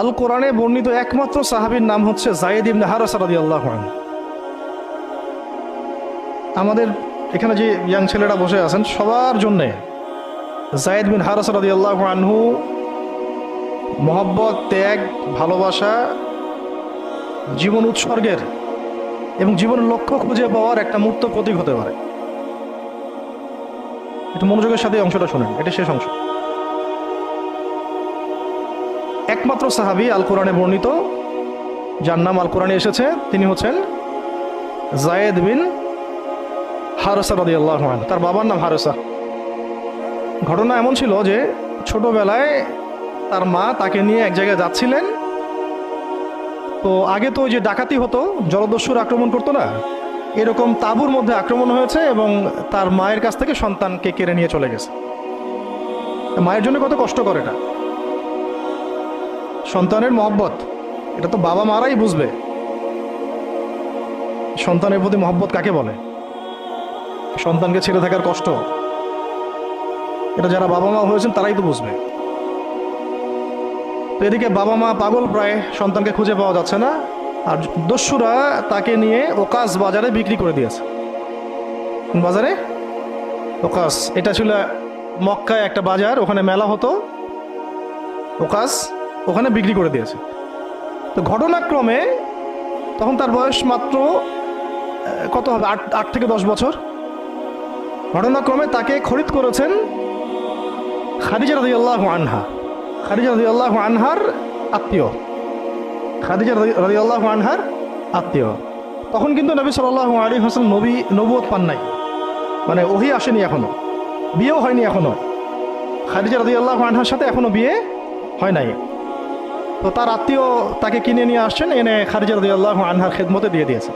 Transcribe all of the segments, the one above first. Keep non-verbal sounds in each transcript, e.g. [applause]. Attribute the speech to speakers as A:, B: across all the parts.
A: আল কোরআনে বর্ণিত একমাত্র সাহাবীর নাম হচ্ছে জায়েদ ইবনে হারাসা রাদিয়াল্লাহু আনহু। আমাদের এখানে যে ইয়াং ছেলেরা বসে আছেন, সবার জন্যে জায়েদ বিন হারাসা রাদিয়াল্লাহু আনহু মহব্বত, ত্যাগ, ভালোবাসা, জীবন উৎসর্গের এবং জীবনের লক্ষ্য খুঁজে পাওয়ার একটা মূর্ত প্রতীক হতে পারে। একটু মনোযোগের সাথে অংশটা শোনেন, এটা শেষ অংশ। একমাত্র সাহাবি আল কোরআনে বর্ণিত, যার নাম আল কোরআনে এসেছে, তিনি হচ্ছেন জায়েদ বিন হারসা রদি আল্লাহ তার বাবার নাম হারসা। ঘটনা এমন ছিল যে, ছোটবেলায় তার মা তাকে নিয়ে এক জায়গায় যাচ্ছিলেন। তো আগে তো ওই যে ডাকাতি হতো, জলদস্যুর আক্রমণ করতো না, এরকম তাঁবুর মধ্যে আক্রমণ হয়েছে এবং তার মায়ের কাছ থেকে সন্তানকে কেড়ে নিয়ে চলে গেছে। মায়ের জন্য কত কষ্ট করে এটা। সন্তানের মহব্বত। এটা তো বাবা মারাই বুঝবে। সন্তানের প্রতি মহব্বত কাকে বলে? সন্তানকে ছেড়ে থাকার কষ্ট। এটা যারা বাবা মা হয়েছেন, তারাই তো বুঝবে। এদিকে বাবা মা পাগল প্রায় সন্তানকে খুঁজে পাওয়া যাচ্ছে না। আর দস্যুরা তাকে নিয়ে ওকাস বাজারে বিক্রি করে দিয়েছে। বাজারে? ওকাস। এটা ছিল মক্কায় একটা বাজার, ওখানে মেলা হতো। ওকাস ওখানে বিক্রি করে দিয়েছে। তো ঘটনাক্রমে তখন তার বয়স মাত্র কত হবে? আট আট থেকে দশ বছর। ঘটনাক্রমে তাকে খরিদ করেছেন খাদিজা রাজি আল্লাহ আনহা। খাদিজা আল্লাহ আনহার আত্মীয়। খাদিজা রাজি আল্লাহ আনহার আত্মীয়। তখন কিন্তু নবী সাল্লাহ আলী হাসান নবী নবুয়ত পান নাই। মানে ওহি আসেনি এখনও। বিয়েও হয়নি এখনও। খাদিজা রাজি আল্লাহ আনহার সাথে এখনও বিয়ে হয় নাই। তো তার আত্মীয় তাকে কিনে নিয়ে আসছেন, এনে খাদিজা রাজি আল্লাহ আনহার খেদমতে দিয়ে দিয়েছে।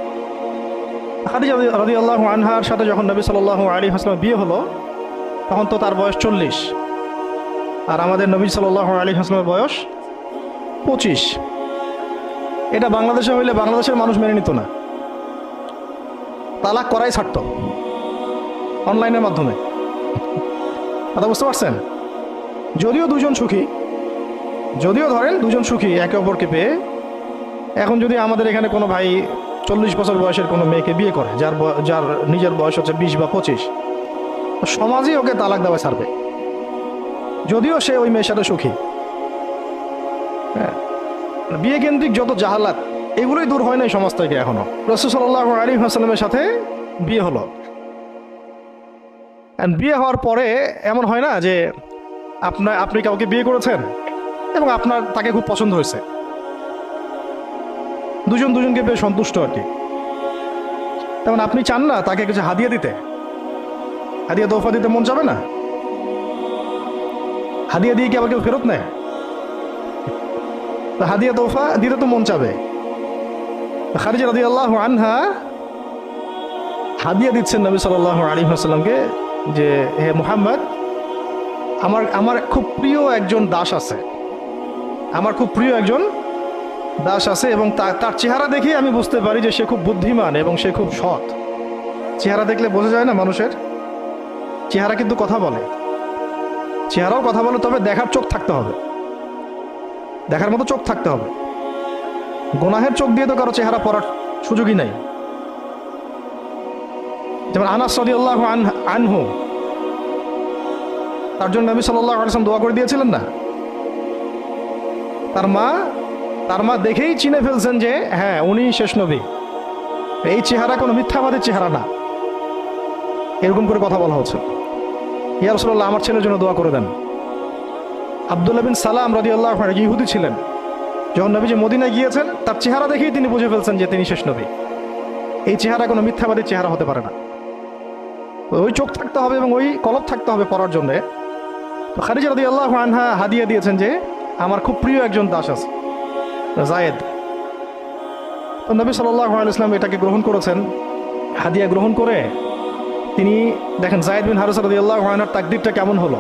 A: খাদিজা রাজি আল্লাহ আনহার সাথে যখন নবী সাল্লাহ আলী হাসলাম বিয়ে হলো, তখন তো তার বয়স চল্লিশ। আর আমাদের নবী সাল্লাহ আলী হাসলামের বয়স পঁচিশ। এটা বাংলাদেশে হইলে বাংলাদেশের মানুষ মেনে নিত না। তালাক করাই ছাড়ত, অনলাইনের মাধ্যমে। কথা বুঝতে পারছেন? যদিও দুজন সুখী যদিও ধরেন দুজন সুখী, একে অপরকে পেয়ে, এখন যদি আমাদের এখানে কোনো ভাই চল্লিশ বছর বয়সের কোনো মেয়েকে বিয়ে করে, যার যার নিজের বয়স হচ্ছে বিশ বা পঁচিশ সমাজই ওকে তালাক দেওয়া ছাড়বে। যদিও সে ওই মেয়ের সাথে সুখী। হ্যাঁ বিয়ে কেন্দ্রিক যত জাহালাত, এগুলোই দূর হয় নাই সমাজ থেকে এখনও। রসুল সাল্লাহ আলী হাসালামের সাথে বিয়ে হলো। বিয়ে হওয়ার পরে এমন হয় না যে আপনার আপনি কাউকে বিয়ে করেছেন এবং আপনার তাকে খুব পছন্দ হয়েছে। দুজন দুজনকে বেশ সন্তুষ্ট আর কি। তেমন আপনি চান না তাকে কিছু হাদিয়া দিতে? হাদিয়া তোফা দিতে মন যাবে না? হাদিয়া দিয়ে কি আবার কেউ ফেরত নেয়? হাদিয়া তোফা দিতে তো মন চাবে। খারিজা রাদি আল্লাহ আনহা হাদিয়া দিচ্ছেন নবী সাল্লাহ আলী হাসাল্লামকে যে, হে মুহাম্মদ, আমার আমার খুব প্রিয় একজন দাস আছে। আমার খুব প্রিয় একজন দাস আছে এবং তার চেহারা দেখে আমি বুঝতে পারি যে সে খুব বুদ্ধিমান এবং সে খুব সৎ। চেহারা দেখলে বোঝা যায় না মানুষের? চেহারা কিন্তু কথা বলে। চেহারাও কথা বলে, তবে দেখার চোখ থাকতে হবে। দেখার মতো চোখ থাকতে হবে। গোনাহের চোখ দিয়ে তো কারও চেহারা পড়ার সুযোগই নাই। যেমন আনাস সদিয়াল্লাহ আনহু। তার জন্য নবী সাল্লাহ আলসালাম দোয়া করে দিয়েছিলেন না? তার মা তার মা দেখেই চিনে ফেলছেন যে হ্যাঁ উনি শেষ নবী এই চেহারা কোনো মিথ্যাবাদের চেহারা না। এরকম করে কথা বলা হচ্ছে। ইয়া রসুল্লাহ আমার ছেলের জন্য দোয়া করে দেন। আবদুল্লাহ বিন সালাম রদি আল্লাহ ইহুদি ছিলেন। যখন নবী যে মদিনায় গিয়েছেন, তার চেহারা দেখেই তিনি বুঝে ফেলছেন যে তিনি শেষ নবী এই চেহারা কোনো মিথ্যাবাদী চেহারা হতে পারে না। ওই চোখ থাকতে হবে এবং ওই কলব থাকতে হবে পড়ার জন্যে। তো খারিজা রদি আল্লাহ আনহা হাদিয়া দিয়েছেন যে আমার খুব প্রিয় একজন দাস আছে, জায়েদ। তো নবী সাল্লাহ ইসলাম এটাকে গ্রহণ করেছেন, হাদিয়া গ্রহণ করে তিনি দেখেন জায়েদ বিন হারুস আল্লাহ আনহার তাকদিরটা কেমন হলো?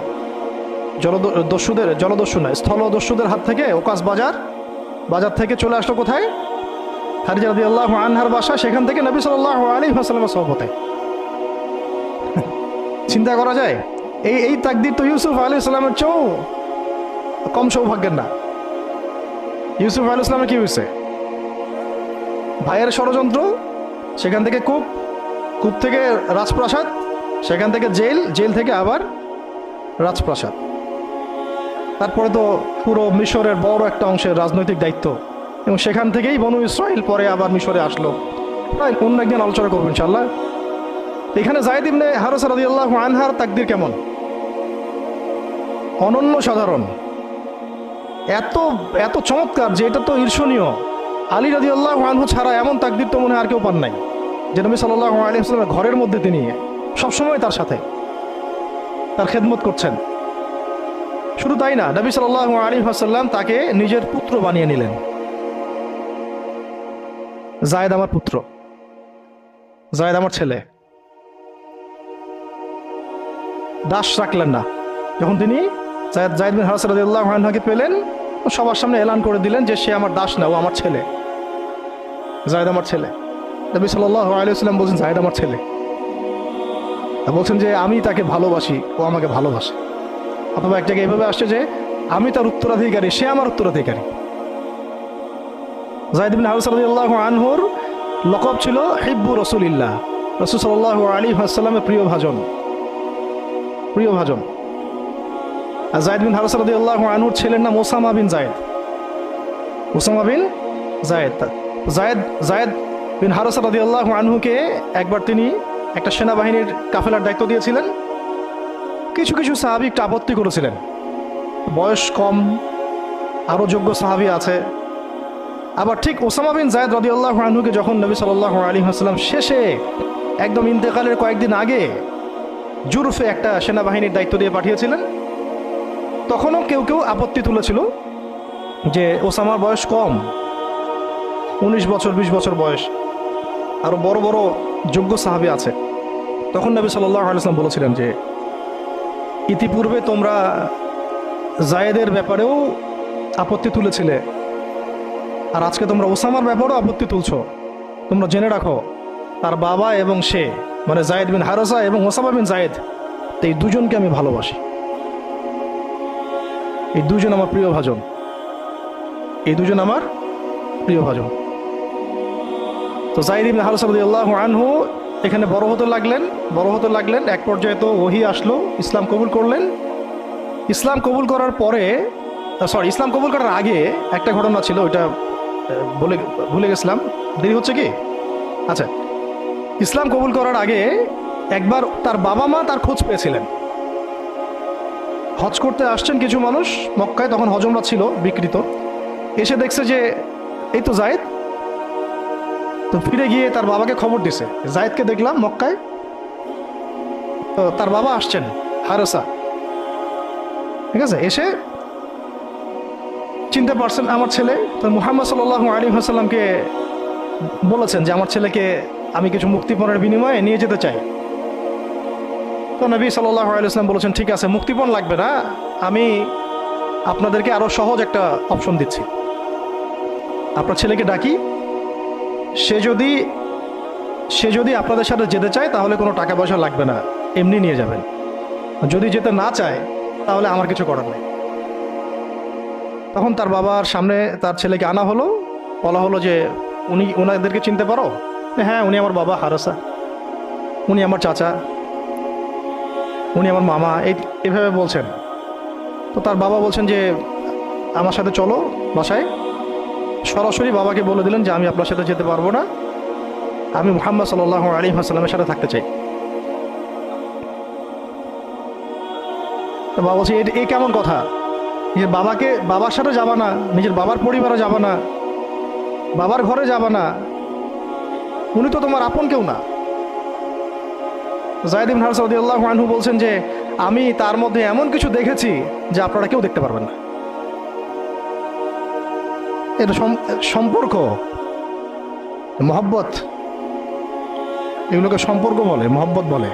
A: জলদস্যুদের জলদস্যু নয়, স্থলদস্যুদের হাত থেকে ওকাস বাজার বাজার থেকে চলে আসলো কোথায়? রদি আল্লাহ আনহার বাসা, সেখান থেকে নবী সাল্লাহ আলী হাসলামের সহপথে [laughs] চিন্তা করা যায়, এই এই তাকদির তো ইউসুফ আলী সাল্লামের চেয়েও কম সৌভাগ্যের না। ইউসুফ আল ইসলামে কি হয়েছে? ভাইয়ের ষড়যন্ত্র, সেখান থেকে কূপ কূপ থেকে রাজপ্রাসাদ, সেখান থেকে জেল জেল থেকে আবার রাজপ্রাসাদ। তারপরে তো পুরো মিশরের বড় একটা অংশের রাজনৈতিক দায়িত্ব। এবং সেখান থেকেই বনু ইসরায়েল পরে আবার মিশরে আসলো। প্রায় অন্য একদিন আলোচনা করব ইনশাল্লাহ এখানে জায়দ ইবনে হারস রাদিয়াল্লাহু আনহার তাকদির কেমন? অনন্য সাধারণ। এত এত চমৎকার যে এটা তো ঈর্ষণীয়। আলী রাজি আল্লাহ আনহু ছাড়া এমন তাকদির তো মনে আর কেউ পান নাই, যে নবী সাল্লাহ আলী আসলামের ঘরের মধ্যে তিনি সবসময় তার সাথে তার খেদমত করছেন। শুধু তাই না, নবী সাল্লাহ আলী আসাল্লাম তাকে নিজের পুত্র বানিয়ে নিলেন। জায়দ আমার পুত্র। জায়দ আমার ছেলে। দাস রাখলেন না। যখন তিনি জায়দ জায়দ বিন হারাস রাদিয়াল্লাহু আনহুকে পেলেন? সবার সামনে এলান করে দিলেন যে সে আমার দাস না, ও আমার ছেলে। জায়দ আমার ছেলে। নবী সাল্লাল্লাহু আলাইহি ওয়াসাল্লাম বলছেন জায়দ আমার ছেলে। বলছেন যে, আমি তাকে ভালোবাসি, ও আমাকে ভালোবাসে। অথবা এক জায়গায় এভাবে আসছে যে, আমি তার উত্তরাধিকারী, সে আমার উত্তরাধিকারী। হারাস রাদিয়াল্লাহু আনহুর লকব ছিল হিব্বু রসুলিল্লাহ। রসুল সাল্লাল্লাহু আলাইহি ওয়াসাল্লামের প্রিয় ভাজন। প্রিয় ভাজন। জায়দ বিন হারস আল্লাহ আনহুর ছেলের নাম Osama bin Zaid Osama bin Zaid Zaid Zaid bin Haris আল্লাহ আনহুকে একবার তিনি একটা সেনাবাহিনীর কাফেলার দায়িত্ব দিয়েছিলেন। কিছু কিছু সাহাবি একটু আপত্তি করেছিলেন। বয়স কম আরও যোগ্য সাহাবি আছে। আবার ঠিক ওসামা বিন জায়দ রদিউল্লাহ আনহুকে যখন নবী সাল্লাহ আলী হাসলাম শেষে একদম ইন্তেকালের কয়েকদিন আগে জুরফে একটা সেনাবাহিনীর দায়িত্ব দিয়ে পাঠিয়েছিলেন তখনও কেউ কেউ আপত্তি তুলেছিল যে ওসামার বয়স কম, উনিশ বছর, বিশ বছর বয়স আরও বড় বড় যোগ্য সাহাবি আছে। তখন নবী সাল্লাহ বলেছিলেন যে, ইতিপূর্বে তোমরা জায়েদের ব্যাপারেও আপত্তি তুলেছিলে, আর আজকে তোমরা ওসামার ব্যাপারেও আপত্তি তুলছো। তোমরা জেনে রাখো, তার বাবা এবং সে মানে জায়েদ বিন হারসা এবং ওসামা বিন জায়েদ, এই দুজনকে আমি ভালোবাসি। এই দুজন আমার প্রিয় ভাজন। এই দুজন আমার প্রিয় ভাজন। তো জাহিদ ইবনে রাদিয়াল্লাহু আনহু এখানে বড় হতে লাগলেন, বড় হতে লাগলেন, এক পর্যায়ে তো ওহি আসলো, ইসলাম কবুল করলেন। ইসলাম কবুল করার পরে সরি ইসলাম কবুল করার আগে একটা ঘটনা ছিল, ওইটা বলে, ভুলে গেছিলাম। দেরি হচ্ছে কি? আচ্ছা ইসলাম কবুল করার আগে একবার তার বাবা মা তার খোঁজ পেয়েছিলেন। হজ করতে আসছেন কিছু মানুষ, মক্কায় তখন হজমরা ছিল, বিকৃত। এসে দেখছে যে, এই তো জায়েদ। তো ফিরে গিয়ে তার বাবাকে খবর দিছে। জায়েদকে দেখলাম মক্কায়। তো তার বাবা আসছেন, হারসা। ঠিক আছে? এসে চিনতে পারছেন আমার ছেলে। তো মুহাম্মদ সাল্লাহ আলী হাসাল্লামকে বলেছেন যে, আমার ছেলেকে আমি কিছু মুক্তিপণের বিনিময়ে নিয়ে যেতে চাই। তো নবী সাল্লাহ আলাইসলাম বলেছেন, ঠিক আছে, মুক্তিপণ লাগবে না। আমি আপনাদেরকে আরও সহজ একটা অপশন দিচ্ছি। আপনার ছেলেকে ডাকি, সে যদি সে যদি আপনাদের সাথে যেতে চায়, তাহলে কোনো টাকা পয়সা লাগবে না। এমনি নিয়ে যাবেন। যদি যেতে না চায়, তাহলে আমার কিছু করার নেই। তখন তার বাবার সামনে তার ছেলেকে আনা হলো। বলা হলো যে, উনি ওনাদেরকে চিনতে পারো? হ্যাঁ উনি আমার বাবা হারসা। উনি আমার চাচা। উনি আমার মামা, এই এভাবে বলছেন। তো তার বাবা বলছেন যে, আমার সাথে চলো বাসায়। সরাসরি বাবাকে বলে দিলেন যে, আমি আপনার সাথে যেতে পারব না। আমি মুহাম্মদ সাল্লাহ আলী হাসালামের সাথে থাকতে চাই। তো বাবা বলছে "এ- কেমন কথা? নিজের বাবাকে, বাবার সাথে যাবা না, নিজের বাবার পরিবারে যাবা না, বাবার ঘরে যাবা না। উনি তো তোমার আপন কেউ না। জায়দিন হারসাউদ্দি আল্লাহ আনহু বলছেন যে, আমি তার মধ্যে এমন কিছু দেখেছি যে আপনারা কেউ দেখতে পারবেন না। এটা সম্পর্ক, মহব্বত। এগুলোকে সম্পর্ক বলে, মহব্বত বলে।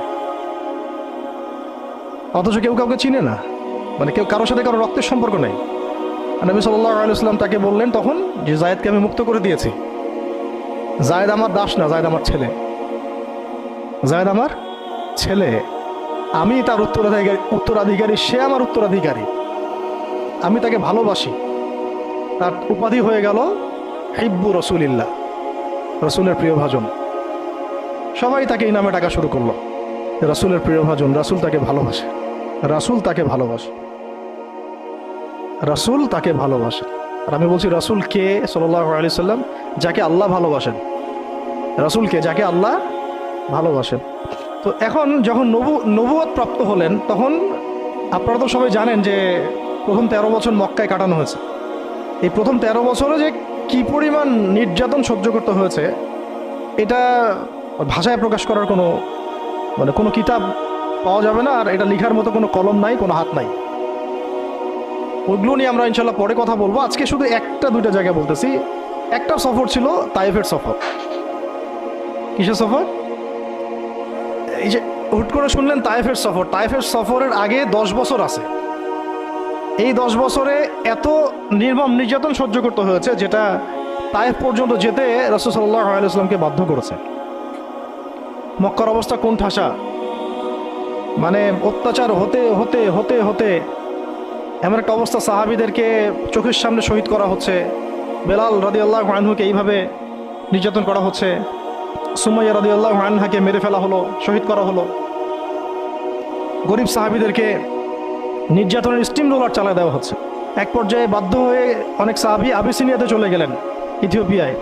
A: অথচ কেউ কাউকে চিনে না। মানে কেউ কারোর সাথে কারও রক্তের সম্পর্ক নেই। নবী সাল্লাহ আলাইসাল্লাম তাকে বললেন, তখন যে জায়েদকে আমি মুক্ত করে দিয়েছি, জায়েদ আমার দাস না, জায়েদ আমার ছেলে। জায়েদ আমার ছেলে, আমি তার উত্তরাধিকারী উত্তরাধিকারী, সে আমার উত্তরাধিকারী। আমি তাকে ভালোবাসি। তার উপাধি হয়ে গেল হিব্বু রসুলিল্লাহ, রসুলের প্রিয় ভাজন। সবাই তাকে এই নামে ডাকা শুরু করল। রাসুলের প্রিয় ভাজন, রাসুল তাকে ভালোবাসে। রাসুল তাকে ভালোবাসে। রাসুল তাকে ভালোবাসে। আর আমি বলছি, রাসুল কে সাল্লাহ আলি সাল্লাম যাকে আল্লাহ ভালোবাসেন? রাসুল কে যাকে আল্লাহ ভালোবাসেন? তো এখন যখন নবু, নবুয়ত প্রাপ্ত হলেন, তখন আপনারা তো সবাই জানেন যে প্রথম তেরো বছর মক্কায় কাটানো হয়েছে। এই প্রথম তেরো বছরে যে কি পরিমাণ নির্যাতন সহ্য করতে হয়েছে, এটা ভাষায় প্রকাশ করার কোনো মানে কোনো কিতাব পাওয়া যাবে না, আর এটা লেখার মতো কোনো কলম নাই, কোনো হাত নাই। ওইগুলো নিয়ে আমরা ইনশাল্লাহ পরে কথা বলব। আজকে শুধু একটা, দুইটা জায়গায় বলতেছি। একটা সফর ছিল তাইফের সফর। কিসের সফর? এই যে হুট করে শুনলেন তাইফের সফর, তাইফের সফরের আগে দশ বছর আছে। এই দশ বছরে এত নির্মম নির্যাতন সহ্য করতে হয়েছে যেটা তাইফ পর্যন্ত যেতে রসুল সাল্লাহ আলাইসলামকে বাধ্য করেছে। মক্কার অবস্থা কোন ঠাসা মানে অত্যাচার হতে হতে হতে হতে এমন একটা অবস্থা সাহাবিদেরকে চোখের সামনে শহীদ করা হচ্ছে। বেলাল রাদি আল্লাহ আনহুকে এইভাবে নির্যাতন করা হচ্ছে। সুমাইয়া রাদি আল্লাহ আনহাকে মেরে ফেলা হলো, শহীদ করা হলো। গরিব সাহাবিদেরকে নির্যাতনের স্টিম রোলার চালায় দেওয়া হচ্ছে। এক পর্যায়ে বাধ্য হয়ে অনেক সাহাবি আবিসিনিয়াতে চলে গেলেন ইথিওপিয়ায়।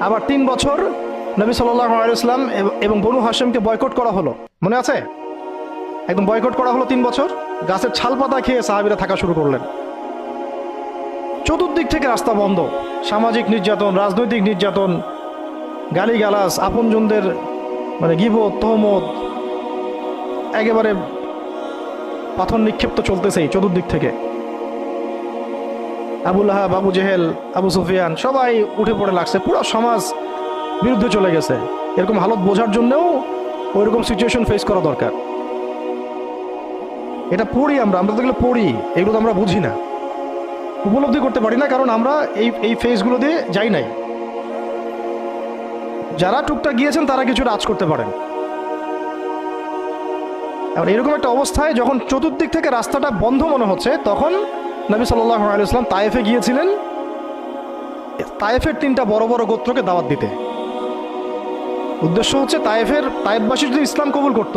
A: আবার তিন বছর নবী সাল্লাহ আলাইসলাম এবং বনু হাসেমকে বয়কট করা হলো। মনে আছে? একদম বয়কট করা হলো তিন বছর, গাছের ছাল পাতা খেয়ে সাহাবিরা থাকা শুরু করলেন। চতুর্দিক থেকে রাস্তা বন্ধ। সামাজিক নির্যাতন, রাজনৈতিক নির্যাতন গালিগালাস আপনজনদের মানে গিবত, তহমত, একেবারে পাথর নিক্ষিপ্ত চলতেছেই চতুর্দিক থেকে। আবুল আহাব আবু জেহেল, আবু সুফিয়ান সবাই উঠে পড়ে লাগছে। পুরো সমাজ বিরুদ্ধে চলে গেছে। এরকম হালত বোঝার জন্যও ওইরকম সিচুয়েশন ফেস করা দরকার। এটা পড়ি আমরা আমরা তো পড়ি, এগুলো তো আমরা বুঝি না। উপলব্ধি করতে পারি না, কারণ আমরা এই এই ফেজগুলো দিয়ে যাই নাই। যারা টুকটাক গিয়েছেন, তারা কিছু রাজ করতে পারেন। এবার এরকম একটা অবস্থায় যখন চতুর্দিক থেকে রাস্তাটা বন্ধ মনে হচ্ছে, তখন নবী সাল্লাহ আলাইসলাম তায়েফে গিয়েছিলেন তায়েফের তিনটা বড় বড় গোত্রকে দাওয়াত দিতে। উদ্দেশ্য হচ্ছে তায়েফের, তায়েফবাসী যদি ইসলাম কবুল করত,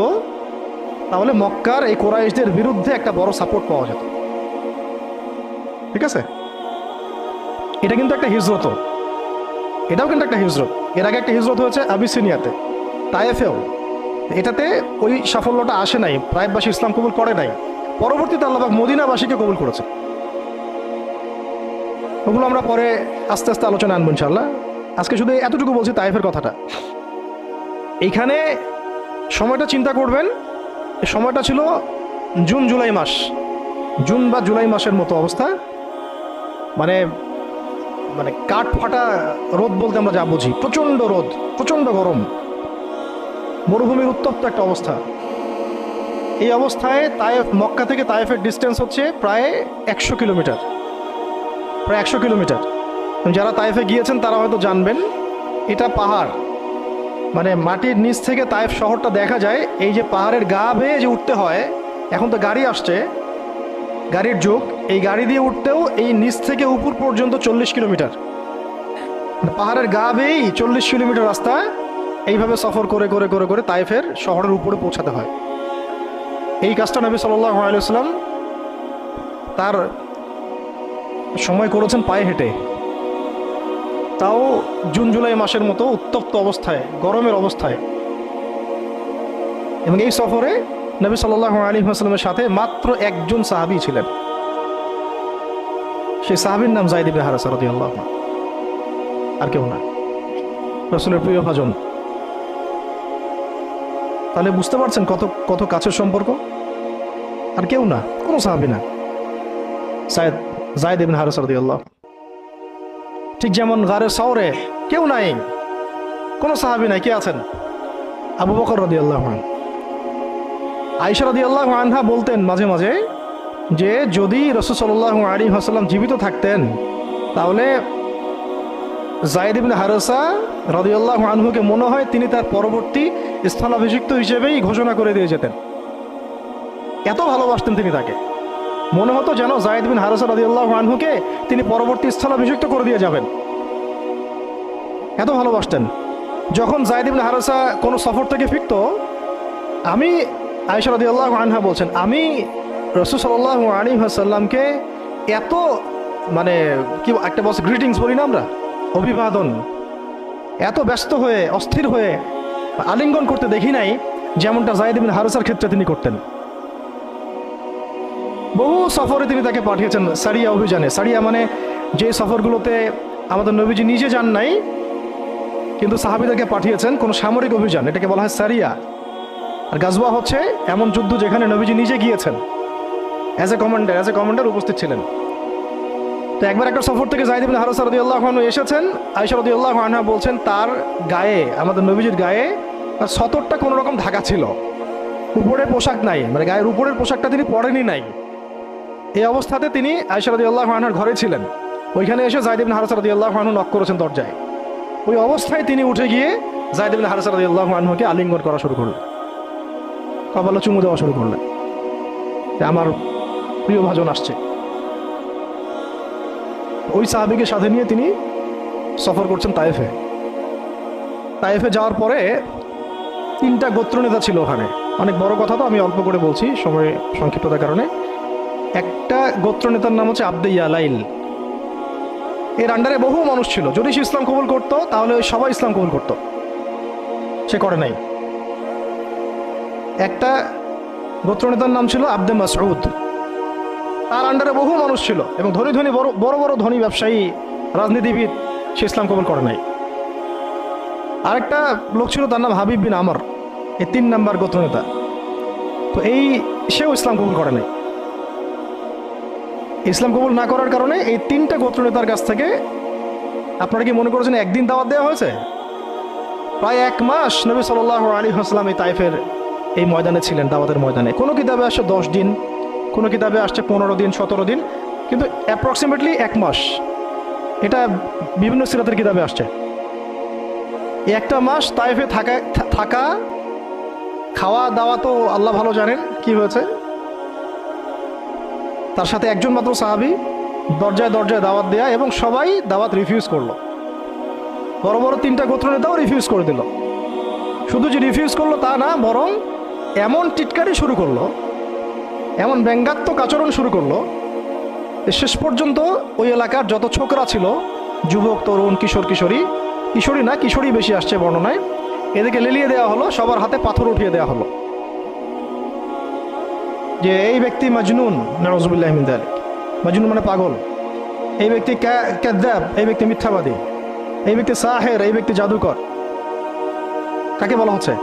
A: তাহলে মক্কার এই কোরাইশদের বিরুদ্ধে একটা বড় সাপোর্ট পাওয়া যেত। ঠিক আছে? এটা কিন্তু একটা হিজরত। এটাও কিন্তু একটা হিজরত। এর আগে একটা হিজরত হয়েছে আবিসিনিয়াতে। তায়েফেও এটাতে ওই সাফল্যটা আসে নাই প্রায়বাসী ইসলাম কবুল করে নাই। পরবর্তীতে আল্লাহ মদিনাবাসীকে কবুল করেছে। ওগুলো আমরা পরে আস্তে আস্তে আলোচনা আনব ইনশাল্লাহ আজকে শুধু এতটুকু বলছি তাইফের কথাটা। এইখানে সময়টা চিন্তা করবেন সময়টা ছিল জুন, জুলাই মাস। জুন বা জুলাই মাসের মতো অবস্থা। মানে মানে কাঠ ফাটা রোদ বলতে আমরা যা বুঝি, প্রচণ্ড রোদ, প্রচণ্ড গরম। মরুভূমির উত্তপ্ত একটা অবস্থা। এই অবস্থায় তায়েফ, মক্কা থেকে তায়েফের ডিস্টেন্স হচ্ছে প্রায় একশো কিলোমিটার। প্রায় একশো কিলোমিটার। যারা তায়েফে গিয়েছেন, তারা হয়তো জানবেন, এটা পাহাড়। মানে মাটির নিচ থেকে তায়েফ শহরটা দেখা যায়, এই যে পাহাড়ের গা বেয়ে যে উঠতে হয়, এখন তো গাড়ি আসছে গাড়ির যুগ এই গাড়ি দিয়ে উঠতেও এই নিচ থেকে উপর পর্যন্ত চল্লিশ কিলোমিটার। মানে পাহাড়ের গা বেয়েই চল্লিশ কিলোমিটার রাস্তা, এইভাবে সফর করে করে করে করে তাইফের শহরের উপরে পৌঁছাতে হয়। এই কাজটা নবী সাল্লাহ তার সময় করেছেন পায়ে হেঁটে। তাও জুন, জুলাই মাসের মতো উত্তপ্ত অবস্থায়, গরমের অবস্থায়। এবং এই সফরে নবী সাল্লাহ আলী আসলামের সাথে মাত্র একজন সাহাবি ছিলেন। সেই সাহাবির নাম জাইদ ইবনে হারাসা আনহু। আর কেউ না। রসুলের প্রিয় ভাজন। তাহলে বুঝতে পারছেন কত কত কাছের সম্পর্ক? আর কেউ না, কোনো সাহাবি না। সায়দ জায়দ ইবিন হারেস রদিয়াল্লাহ ঠিক যেমন গারে শহরে কেউ নাই, কোনো সাহাবি নাই, কে আছেন? আবু বকর রদিয়াল্লাহ আইসা রদিয়াল্লাহ আনহা বলতেন মাঝে মাঝে যে, যদি রসুল সাল্লাহ আলী হাসাল্লাম জীবিত থাকতেন, তাহলে জায়দ ইবনে হারেসা রদিউল্লাহ আনহুকে মনে হয় তিনি তার পরবর্তী স্থলাভিষিক্ত হিসেবেই ঘোষণা করে দিয়ে যেতেন। এত ভালোবাসতেন তিনি তাকে। মনে হতো যেন জায়দ বিন হারাসা রাদিয়াল্লাহু আনহুকে তিনি পরবর্তী স্থলাভিষিক্ত করে দিয়ে যাবেন। এত ভালোবাসতেন। যখন জায়দ বিন হারাসা কোনো সফর থেকে ফিরতো, আমি আয়েশা রাদিয়াল্লাহু আনহা বলছেন, আমি রসুল সাল্লাল্লাহু আলাইহি ওয়াসাল্লামকে এত মানে কি একটা বস গ্রিটিংস বলি না আমরা? অভিবাদন। এত ব্যস্ত হয়ে, অস্থির হয়ে আলিঙ্গন করতে দেখি নাই, যেমনটা জায়দ বিন হারসার ক্ষেত্রে তিনি করতেন। বহু সফরে তিনি তাকে পাঠিয়েছেন সারিয়া অভিযানে। সারিয়া মানে যে সফরগুলোতে আমাদের নবীজি নিজে যান নাই, কিন্তু সাহাবিদেরকে পাঠিয়েছেন কোনো সামরিক অভিযান। এটাকে বলা হয় সারিয়া। আর গাজওয়া হচ্ছে এমন যুদ্ধ যেখানে নবীজি নিজে গিয়েছেন। As a commander as a commander উপস্থিত ছিলেন। তো একবার একটা সফর থেকে জাহিদ ইবিন হারস রাদিয়াল্লাহু আনহু এসেছেন। আয়েশা রাদিয়াল্লাহু আনহা বলছেন, তার গায়ে, আমাদের নবীজির গায়ে তার সতরটা কোনো রকম ঢাকা ছিল। উপরে পোশাক নাই মানে গায়ের উপরের পোশাকটা তিনি পরেনি নাই। এই অবস্থাতে তিনি আয়েশা রাদিয়াল্লাহু আনহার ঘরে ছিলেন। ওইখানে এসে জাহিদ ইবিন হারস রাদিয়াল্লাহু আনহু নক করেছেন দরজায়। ওই অবস্থায় তিনি উঠে গিয়ে জাহিদ ইবিন হারস রাদিয়াল্লাহু আনহুকে আলিঙ্গন করা শুরু করলেন। কপালে চুমু দেওয়া শুরু করলেন। আমার প্রিয় ভাজন আসছে। ওই সাহাবিকে সাথে নিয়ে তিনি সফর করছেন তায়েফে। তায়েফে যাওয়ার পরে তিনটা গোত্র নেতা ছিল ওখানে। অনেক বড় কথা তো, আমি অল্প করে বলছি সময় সংক্ষিপ্ততার কারণে। একটা গোত্র নেতার নাম হচ্ছে আব্দে ইয়ালাইল। এর আন্ডারে বহু মানুষ ছিল। যদি সে ইসলাম কবুল করতো, তাহলে সবাই ইসলাম কবুল করতো। সে করে নাই। একটা গোত্র নেতার নাম ছিল আব্দে মাসউদ। তার আন্ডারে বহু মানুষ ছিল এবং ধনী ধনী বড় বড় ধনী ব্যবসায়ী, রাজনীতিবিদ সে ইসলাম কবুল করে নাই। আরেকটা লোক ছিল তার নাম হাবিব বিন আমর, এই তিন নাম্বার গোত্র নেতা তো এই সেও ইসলাম কবুল করে নাই। ইসলাম কবুল না করার কারণে এই তিনটা গোত্র নেতার কাছ থেকে আপনারা কি মনে করেছেন একদিন দাওয়াত দেওয়া হয়েছে? প্রায় এক মাস নবী সাল আলী হাসলাম এই তাইফের এই ময়দানে ছিলেন, দাওয়াতের ময়দানে। কোনো কিতাবে আসছে দশ দিন, কোনো কিতাবে আসছে পনেরো দিন, সতেরো দিন, কিন্তু অ্যাপ্রক্সিমেটলি এক মাস। এটা বিভিন্ন সিরাতের কিতাবে আসছে। একটা মাস তাইফে থাকা থাকা, খাওয়া, দাওয়া তো আল্লাহ ভালো জানেন কি হয়েছে। তার সাথে একজন মাত্র সাহাবি দরজায় দরজায় দাওয়াত দেয়া এবং সবাই দাওয়াত রিফিউজ করল। বড় বড় তিনটা গোত্র নেতাও রিফিউজ করে দিল। শুধু যে রিফিউজ করল তা না, বরং এমন টিটকারি শুরু করল, এমন ব্যঙ্গাত্মক আচরণ শুরু করল শেষ পর্যন্ত ওই এলাকার যত ছোকরা ছিল, যুবক, তরুণ, কিশোর, কিশোরী কিশোরী না, কিশোরী বেশি আসছে বর্ণনায় এদিকে লেলিয়ে দেওয়া হলো, সবার হাতে পাথর উঠিয়ে দেওয়া হলো। যে এই ব্যক্তি মাজনুন নজবুল্লাহমিন আলী মাজনুন মানে পাগল। এই ব্যক্তি ক্যাদ্যাব এই ব্যক্তি মিথ্যাবাদী। এই ব্যক্তি সাহের, এই ব্যক্তি জাদুকর। কাকে বলা হচ্ছে?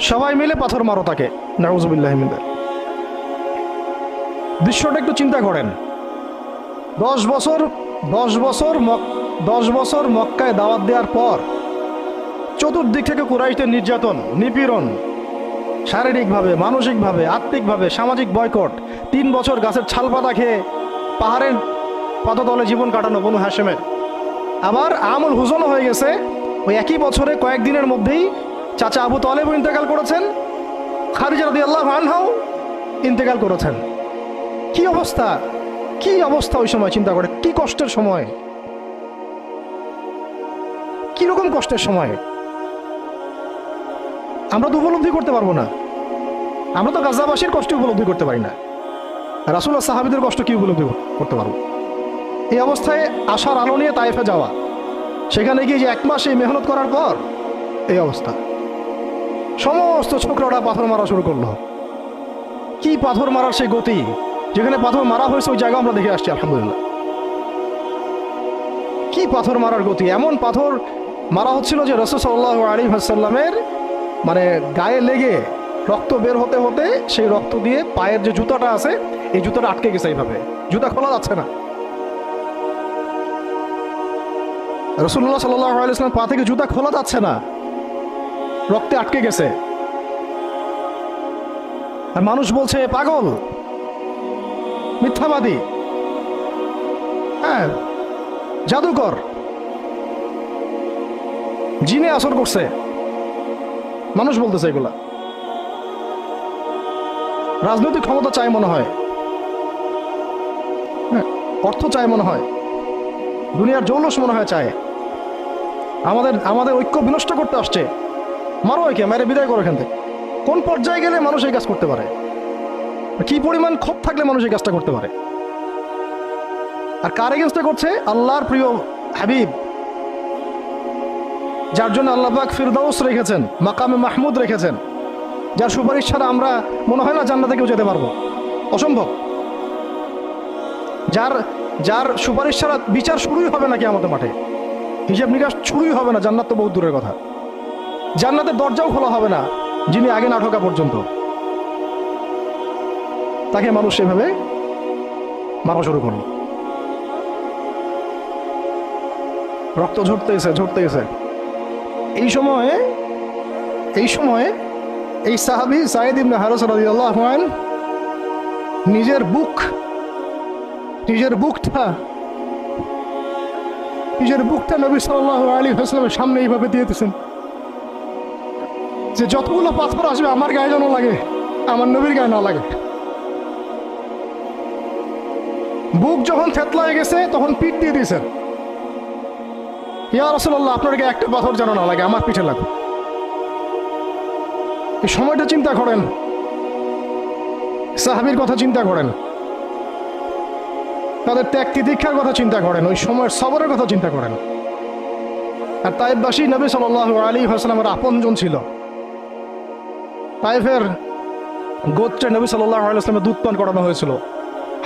A: সবাই মিলে পাথর মারো তাকে। নাউজুবিল্লাহমিন দৃশ্যটা একটু চিন্তা করেন। দশ বছর দশ বছর দশ বছর মক্কায় দাওয়াত দেওয়ার পর চতুর্দিক থেকে কুরাইশদের নির্যাতন, নিপীড়ন, শারীরিকভাবে, মানসিকভাবে, আত্মিকভাবে, সামাজিক বয়কট, তিন বছর গাছের ছাল পাতা খেয়ে পাহাড়ের পদতলে জীবন কাটানো বনু হাসেমের আবার আমল হুজনও হয়ে গেছে। ওই একই বছরে কয়েকদিনের মধ্যেই চাচা আবু তলেব ইন্তেকাল করেছেন খারিজা রদি আল্লাহ আনহাও ইন্তেকাল করেছেন। কি অবস্থা? কি অবস্থা ওই সময়, চিন্তা করে কি কষ্টের সময়? কীরকম কষ্টের সময়? আমরা তো উপলব্ধি করতে পারব না। আমরা তো গাজাবাসীর কষ্ট উপলব্ধি করতে পারি না। রাসুল্লাহ সাহাবিদের কষ্ট কি উপলব্ধি করতে পারব? এই অবস্থায় আশার আলো নিয়ে তাইফে যাওয়া, সেখানে গিয়ে যে এক মাস এই মেহনত করার পর, এই অবস্থা। সমস্ত ছোকরাটা পাথর মারা শুরু করল। কি পাথর মারার সেই গতি? যেখানে পাথর মারা হয়েছে, ওই জায়গা আমরা দেখে আসছি, আলহামদুলিল্লাহ। কি পাথর মারার গতি? এমন পাথর মারা হচ্ছিল যে রসদ সাল্লাহ আলী হাসাল্লামের মানে গায়ে লেগে রক্ত বের হতে হতে সেই রক্ত দিয়ে পায়ের যে জুতাটা আছে, এই জুতাটা আটকে গেছে এইভাবে। জুতা খোলা যাচ্ছে না। রসুল্লাহ সাল্লাহ আলাইসলাম পা থেকে জুতা খোলা যাচ্ছে না। রক্তে আটকে গেছে। আর মানুষ বলছে পাগল মিথ্যাবাদী। হ্যাঁ জাদুকর। জিনে আসর করছে। মানুষ বলতেছে এগুলা। রাজনৈতিক ক্ষমতা চায় মনে হয়। হ্যাঁ, অর্থ চায় মনে হয়। দুনিয়ার জৌলস মনে হয় চায়। আমাদের আমাদের ঐক্য বিনষ্ট করতে আসছে। মারো একে মেরে বিদায় করো এখান থেকে। কোন পর্যায়ে গেলে মানুষ এই কাজ করতে পারে? কি পরিমাণ ক্ষোভ থাকলে মানুষ এই কাজটা করতে পারে? আর কার এগেনস্টে করছে? আল্লাহর প্রিয় হাবিব, যার জন্য আল্লাহ পাক ফিরদাউস রেখেছেন, মাকামে মাহমুদ রেখেছেন। যার সুপারিশ ছাড়া আমরা, মনে হয় না জান্নাতে কেউ যেতে পারব। অসম্ভব। যার যার সুপারিশ ছাড়া বিচার শুরুই হবে নাকি আমাদের মাঠে। হিসাব নিকাশ শুরুই হবে না, জান্নাত তো বহু দূরের কথা। জান্নাতের দরজাও খোলা হবে না, যিনি আগে না ঢোকা পর্যন্ত। তাকে মানুষ সেভাবে মারা শুরু করল। রক্ত ঝরতেছে ঝরতেছে। এই সময়ে এই সময়ে এই সাহাবি সাইদ ইবনে হারস রাদিয়াল্লাহু আন নিজের বুক, নিজের বুকটা নিজের বুকটা নবী সাল্লাল্লাহু আলাইহি ওয়াসাল্লামের সামনে এইভাবে দিয়ে দিয়েছেন। যে যতগুলো পাথর আসবে, আমার গায়ে যেন লাগে, আমার নবীর গায়ে না লাগে। বুক যখন থেতলা হয়ে গেছে, তখন পিঠ দিয়ে দিয়েছেন। ইয়া রসল্লাহ আপনার গায়ে একটা পাথর যেন না লাগে, আমার পিঠে লাগুক এই সময়টা চিন্তা করেন। সাহাবির কথা চিন্তা করেন। তাদের ত্যাগ তিদীক্ষার কথা চিন্তা করেন। ওই সময়ের সবরের কথা চিন্তা করেন। আর তাইবাসী নবী সাল আলী হাসলামের আপনজন ছিল। তাইফের গোত্রে নবী সাল্লাহ দুধ পান করানো হয়েছিল।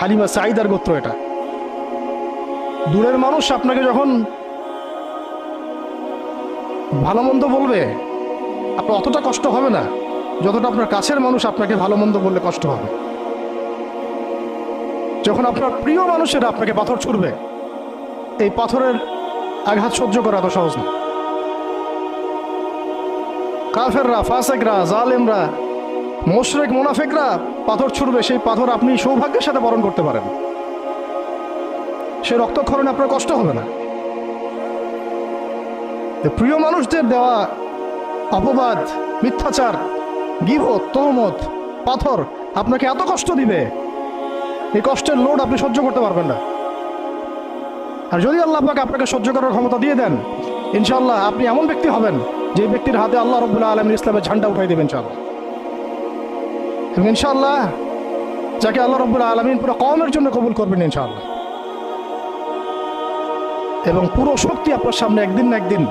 A: হালিমা সাইদার গোত্র এটা। দূরের মানুষ আপনাকে যখন ভালো মন্দ বলবে, আপনার অতটা কষ্ট হবে না। যতটা আপনার কাছের মানুষ আপনাকে ভালো মন্দ বললে কষ্ট হবে। যখন আপনার প্রিয় মানুষেরা আপনাকে পাথর ছুড়বে, এই পাথরের আঘাত সহ্য করা এত সহজ না। কাফেররা, ফাসেকরা, জালেমরা, মোশরেক, মোনাফেকরা, পাথর ছুড়বে, সেই পাথর আপনি সৌভাগ্যের সাথে বরণ করতে পারেন। সে রক্তক্ষরণে আপনার কষ্ট হবে না। প্রিয় মানুষদের দেওয়া অপবাদ, মিথ্যাচার, গিবত তহমত পাথর আপনাকে এত কষ্ট দিবে, এই কষ্টের লোড আপনি সহ্য করতে পারবেন না। আর যদি আল্লাহ আপনাকে সহ্য করার ক্ষমতা দিয়ে দেন ইনশাল্লাহ আপনি এমন ব্যক্তি হবেন যে ব্যক্তির হাতে আল্লাহ রবুল্লাহ আলমী ইসলামের ঝান্ডা উঠাই দেবেন ইনশাল্লাহ এবং ইনশাল্লাহ যাকে আল্লাহ রবুল্লাহ আলমিন পুরো কমের জন্য কবুল করবেন ইনশাল্লাহ এবং পুরো শক্তি আপনার সামনে একদিন না একদিন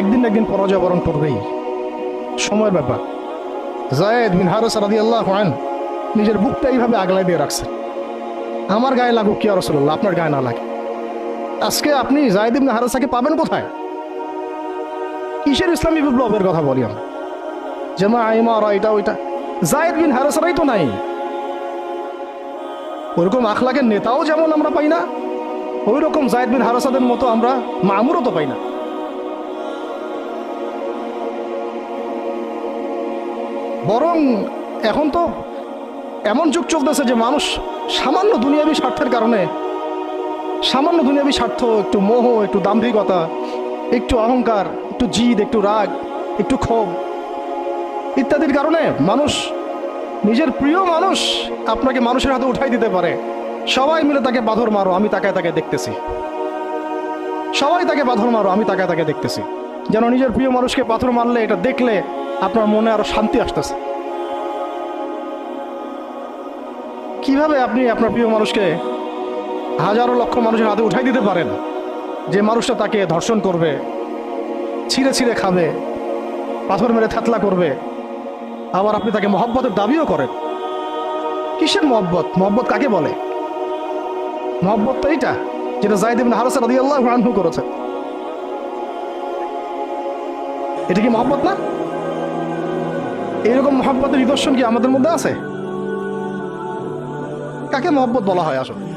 A: একদিন না একদিন পরাজয় বরণ করবেই। সময়ের ব্যাপার। জায়েদ বিন হারস রাদি আল্লাহ খান নিজের বুকটা এইভাবে আগলায় দিয়ে রাখছেন আমার গায়ে লাগুক কি রসল্লাহ আপনার গায়ে না লাগে। আজকে আপনি জায়েদ ইবনে হারাসাকে পাবেন কোথায়? কিসের ইসলামী বিপ্লবের কথা বলি আমরা? যেমন আইমা ওরা এটা, ওইটা। জায়েদ বিন হারাসারাই তো নাই। ওরকম আখলাকের নেতাও যেমন আমরা পাই না ওই রকম জায়েদ বিন হারাসাদের মতো আমরা মামুরও তো পাই না। বরং এখন তো এমন যুগ চলতেছে যে মানুষ সামান্য দুনিয়াবী স্বার্থের কারণে, সামান্য দুনিয়াবী স্বার্থ, একটু মোহ, একটু দাম্ভিকতা, একটু অহংকার একটু জিদ, একটু রাগ, একটু ক্ষোভ ইত্যাদির কারণে মানুষ, নিজের প্রিয় মানুষ আপনাকে মানুষের হাতে উঠাই দিতে পারে। সবাই মিলে তাকে বাঁধর মারো, আমি তাকায় তাকে দেখতেছি। সবাই তাকে বাঁধর মারো, আমি তাকায় তাকে দেখতেছি। যেন নিজের প্রিয় মানুষকে পাথর মারলে, এটা দেখলে আপনার মনে আরও শান্তি আসতেছে। কীভাবে আপনি আপনার প্রিয় মানুষকে হাজারো লক্ষ মানুষের হাতে উঠাই দিতে পারেন? যে মানুষটা তাকে ধর্ষণ করবে ছিঁড়ে ছিঁড়ে খাবে, পাথর মেরে থাতলা করবে। আবার আপনি তাকে মহব্বতের দাবিও করেন। কিসের মহব্বত? মহব্বত কাকে বলে? মহব্বত তো এইটা, যেটা জাইদ ইবনে হারাসা রাদিয়াল্লাহু আনহু করেছে। এটা কি মহব্বত না? এইরকম মহব্বতের নিদর্শন কি আমাদের মধ্যে আছে? কাকে মহব্বত বলা হয় আসলে?